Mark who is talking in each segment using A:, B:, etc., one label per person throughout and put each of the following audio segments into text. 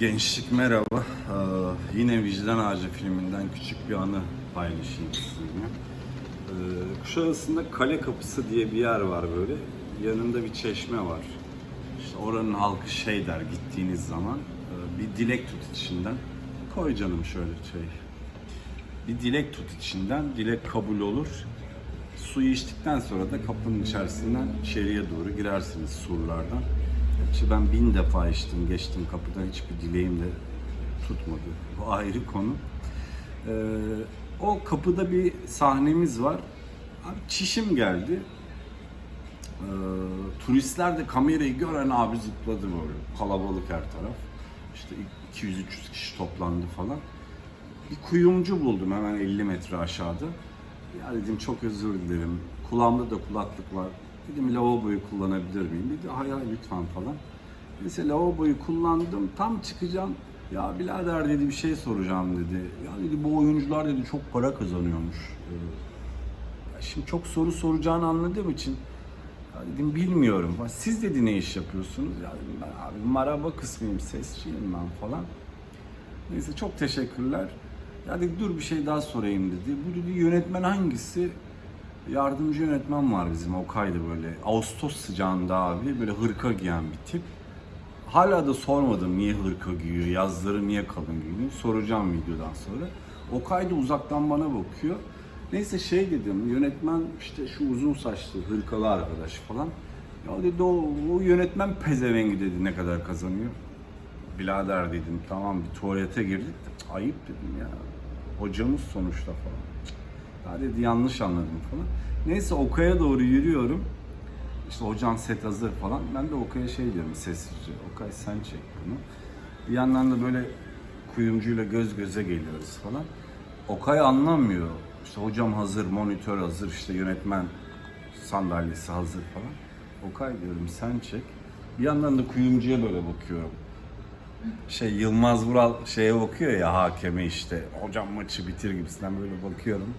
A: Gençlik merhaba. Ee, yine Vicdan Ağacı filminden küçük bir anı paylaşayım sizinle. Ee, Kuşadası'nda Kale Kapısı diye bir yer var böyle. Yanında bir çeşme var. İşte oranın halkı şey der gittiğiniz zaman e, bir dilek tut içinden. Koy canım şöyle şey. Bir dilek tut içinden, dilek kabul olur. Suyu içtikten sonra da kapının içerisinden içeriye doğru girersiniz surlardan. Gerçi ben bin defa içtim, geçtim kapıdan hiçbir dileğim de tutmadı. Bu ayrı konu. Ee, o kapıda bir sahnemiz var. Abi çişim geldi. Ee, turistler de kamerayı gören abi zıpladı böyle. Kalabalık her taraf. İşte 200-300 kişi toplandı falan. Bir kuyumcu buldum hemen 50 metre aşağıda. Ya dedim çok özür dilerim. Kulağımda da kulaklık var. Dedim lavaboyu kullanabilir miyim? Dedi hayır hayır, lütfen falan. Neyse lavaboyu kullandım. Tam çıkacağım. Ya birader dedi bir şey soracağım dedi. Ya dedi bu oyuncular dedi çok para kazanıyormuş. Ee, ya şimdi çok soru soracağını anladığım için ya dedim bilmiyorum. Siz dedi ne iş yapıyorsunuz? Ya dedim ben abi maraba kısmıyım, sesçiyim ben falan. Neyse çok teşekkürler. Ya dedi dur bir şey daha sorayım dedi. Bu dedi yönetmen hangisi? Yardımcı yönetmen var bizim Okay'da böyle. Ağustos sıcağında abi böyle hırka giyen bir tip. Hala da sormadım niye hırka giyiyor, yazları niye kalın giyiyor. Soracağım videodan sonra. Okay da uzaktan bana bakıyor. Neyse şey dedim, yönetmen işte şu uzun saçlı hırkalı arkadaş falan. Ya dedi o, o yönetmen pezevengi dedi ne kadar kazanıyor. Birader dedim tamam bir tuvalete girdik. Ayıp dedim ya. Hocamız sonuçta falan. Ya dedi yanlış anladım falan. Neyse Okay'a doğru yürüyorum. İşte hocam set hazır falan. Ben de Okay'a şey diyorum sessizce. Okay sen çek bunu. Bir yandan da böyle kuyumcuyla göz göze geliyoruz falan. Okay anlamıyor. İşte hocam hazır, monitör hazır, işte yönetmen sandalyesi hazır falan. Okay diyorum sen çek. Bir yandan da kuyumcuya böyle bakıyorum şey Yılmaz Vural şeye bakıyor ya hakeme işte hocam maçı bitir gibisinden böyle bakıyorum.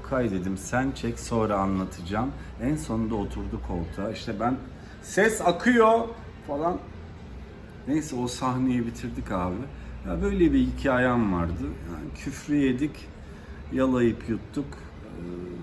A: Okay dedim sen çek sonra anlatacağım. En sonunda oturdu koltuğa işte ben ses akıyor falan. Neyse o sahneyi bitirdik abi. Ya böyle bir hikayem vardı. Yani küfrü yedik, yalayıp yuttuk. Ee,